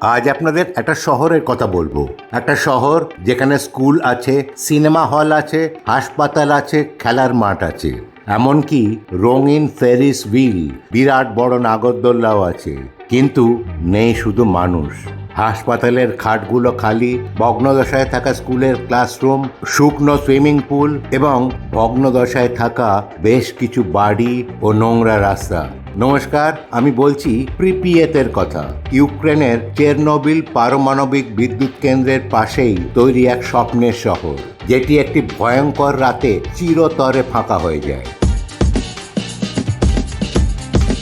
আজ আপনাদের একটা শহরের কথা বলব। একটা শহর যেখানে স্কুল আছে, সিনেমা হল আছে, হাসপাতাল আছে, খেলার মাঠ আছে। এমনকি রঙিন ফেরিস হুইল, বিরাট বড় নাগরদোল্লাও আছে। কিন্তু নেই শুধু মানুষ। হাসপাতালের খাটগুলো খালি, ভগ্নদশায় থাকা স্কুলের ক্লাসরুম, শুকনো সুইমিং পুল এবং ভগ্নদশায় থাকা বেশ কিছু বাড়ি ও নোংরা রাস্তা। নমস্কার, আমি বলছি প্রিপিয়েতের কথা। ইউক্রেনের চেরনোবিল পারমাণবিক বিদ্যুৎ কেন্দ্রের পাশেই তৈরি এক স্বপ্নের শহর, যেটি একটি ভয়ঙ্কর রাতে চিরতরে ফাঁকা হয়ে যায়।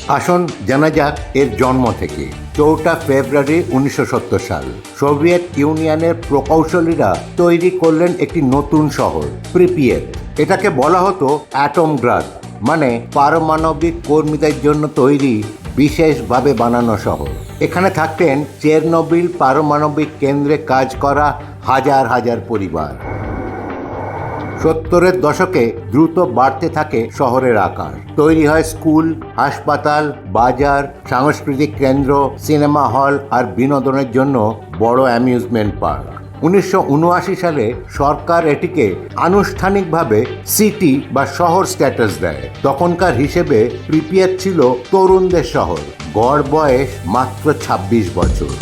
আসন জানা যাক এর জন্ম থেকে। চৌঠা ফেব্রুয়ারি উনিশশো সত্তর সাল, সোভিয়েত ইউনিয়নের প্রকৌশলীরা তৈরি করলেন একটি নতুন শহর প্রিপিয়েত এটাকে বলা হতো অ্যাটমগ্রাদ মানে পারমাণবিক কর্মীদের জন্য তৈরি, বিশেষভাবে বানানো শহর। এখানে থাকতেন চেরনোবিল পারমাণবিক কেন্দ্রে কাজ করা হাজার হাজার পরিবার। সত্তরের দশকে দ্রুত বাড়তে থাকে শহরের আকার। তৈরি হয় স্কুল, হাসপাতাল, বাজার, সাংস্কৃতিক কেন্দ্র, সিনেমা হল আর বিনোদনের জন্য বড় অ্যামিউজমেন্ট পার্ক। উনিশশো উনআশি সালে সরকার এটিকে আনুষ্ঠানিকভাবে সিটি বা শহর স্ট্যাটাস দেয়। তখনকার হিসেবে প্রিপিয়ার ছিল তরুণদের শহর। গড় বয়স মাত্র ২৬ বছর।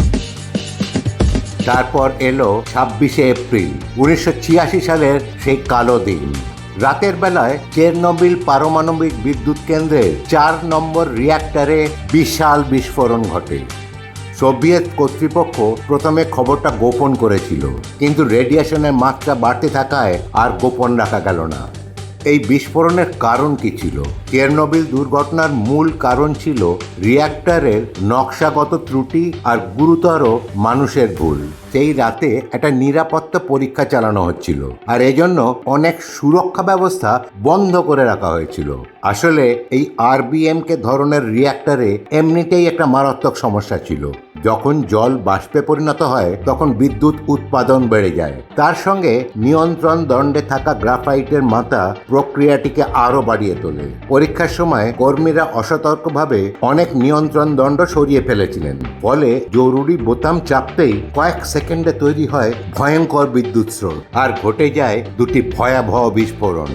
তারপর এলো ছাব্বিশে এপ্রিল, উনিশশো ছিয়াশি সালের সেই কালো দিন। রাতের বেলায় চেরনোবিল পারমাণবিক বিদ্যুৎ কেন্দ্রের চার নম্বর রিয়াক্টরে বিশাল বিস্ফোরণ ঘটে। সোভিয়েত কর্তৃপক্ষ প্রথমে খবরটা গোপন করেছিল, কিন্তু রেডিয়েশনের মাত্রা বাড়তে থাকায় আর গোপন রাখা গেল না। এই বিস্ফোরণের কারণ কি ছিল? চেরনোবিল দুর্ঘটনার মূল কারণ ছিল রিয়্যাক্টরের নকশাগত ত্রুটি আর গুরুতর মানুষের ভুল। সেই রাতে একটা নিরাপত্তা পরীক্ষা চালানো হচ্ছিল, আর এজন্য অনেক সুরক্ষা ব্যবস্থা বন্ধ করে রাখা হয়েছিল। আসলে এই আরবিএম কে ধরনের রিয়্যাক্টরে এমনিতেই একটা মারাত্মক সমস্যা ছিল। যখন জল বাষ্পে পরিণত হয়, তখন বিদ্যুৎ উৎপাদন বেড়ে যায়। তার সঙ্গে নিয়ন্ত্রণ দণ্ডে থাকা গ্রাফাইটের মাথা প্রক্রিয়াটিকে আরও বাড়িয়ে তোলে। পরীক্ষার সময় কর্মীরা অসতর্কভাবে অনেক নিয়ন্ত্রণ দণ্ড সরিয়ে ফেলেছিলেন। ফলে জরুরি বোতাম চাপতেই কয়েক সেকেন্ডে তৈরি হয় ভয়ঙ্কর বিদ্যুৎ স্রোত। আর ঘটে যায় দুটি ভয়াবহ বিস্ফোরণ।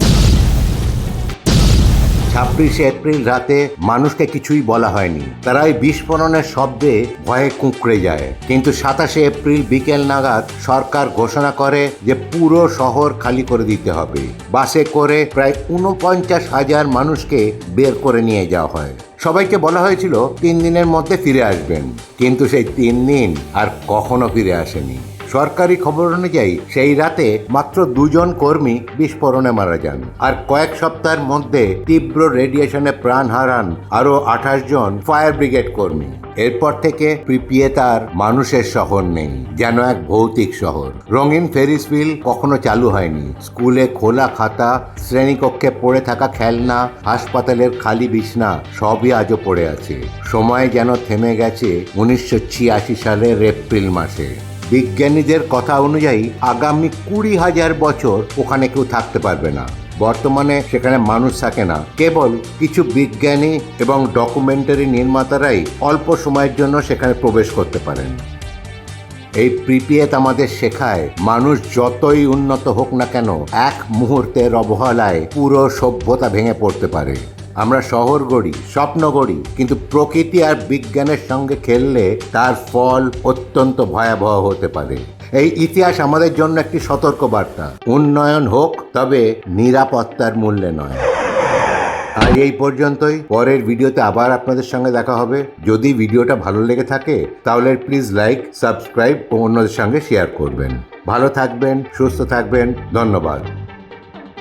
ছাব্বিশে এপ্রিল রাতে মানুষকে কিছুই বলা হয়নি। তারা ওই বিস্ফোরণের শব্দে ভয়ে কুঁকড়ে যায়। কিন্তু সাতাশে এপ্রিল বিকেল নাগাদ সরকার ঘোষণা করে যে পুরো শহর খালি করে দিতে হবে। বাসে করে প্রায় উনপঞ্চাশ হাজার মানুষকে বের করে নিয়ে যাওয়া হয়। সবাইকে বলা হয়েছিল, তিন দিনের মধ্যে ফিরে আসবেন। কিন্তু সেই তিন দিন আর কখনো ফিরে আসেনি। সরকারি খবর অনুযায়ী সেই রাতে মাত্র দুজন কর্মী বিস্ফোরণে মারা যান। আর কয়েক সপ্তাহের মধ্যে তীব্র রেডিয়েশনে প্রাণ হারান আরও আঠাশ জন ফায়ার ব্রিগেড কর্মী। এরপর থেকে প্রিপিয়ে তার মানুষের শহর নেই, যেন এক ভৌতিক শহর। রঙিন ফেরিস হুইল কখনো চালু হয়নি। স্কুলে খোলা খাতা, শ্রেণীকক্ষে পড়ে থাকা খেলনা, হাসপাতালের খালি বিছনা, সবই আজও পড়ে আছে। সময় যেন থেমে গেছে উনিশশো ছিয়াশি সালের এপ্রিল মাসে। বিজ্ঞানীদের কথা অনুযায়ী আগামী কুড়ি হাজার বছর ওখানে কেউ থাকতে পারবে না। বর্তমানে সেখানে মানুষ থাকে না। কেবল কিছু বিজ্ঞানী এবং ডকুমেন্টারি নির্মাতারাই অল্প সময়ের জন্য সেখানে প্রবেশ করতে পারেন। এই প্রিপিয়েত আমাদের শেখায়, মানুষ যতই উন্নত হোক না কেন, এক মুহূর্তের অবহেলায় পুরো সভ্যতা ভেঙে পড়তে পারে। আমরা শহর গড়ি, স্বপ্ন গড়ি, কিন্তু প্রকৃতি আর বিজ্ঞানের সঙ্গে খেললে তার ফল অত্যন্ত ভয়াবহ হতে পারে। এই ইতিহাস আমাদের জন্য একটি সতর্ক বার্তা উন্নয়ন হোক, তবে নিরাপত্তার মূল্যে নয়। আজ এই পর্যন্তই। পরের ভিডিওতে আবার আপনাদের সঙ্গে দেখা হবে। যদি ভিডিওটা ভালো লেগে থাকে, তাহলে প্লিজ লাইক, সাবস্ক্রাইব ও অন্যদের সঙ্গে শেয়ার করবেন। ভালো থাকবেন, সুস্থ থাকবেন। ধন্যবাদ।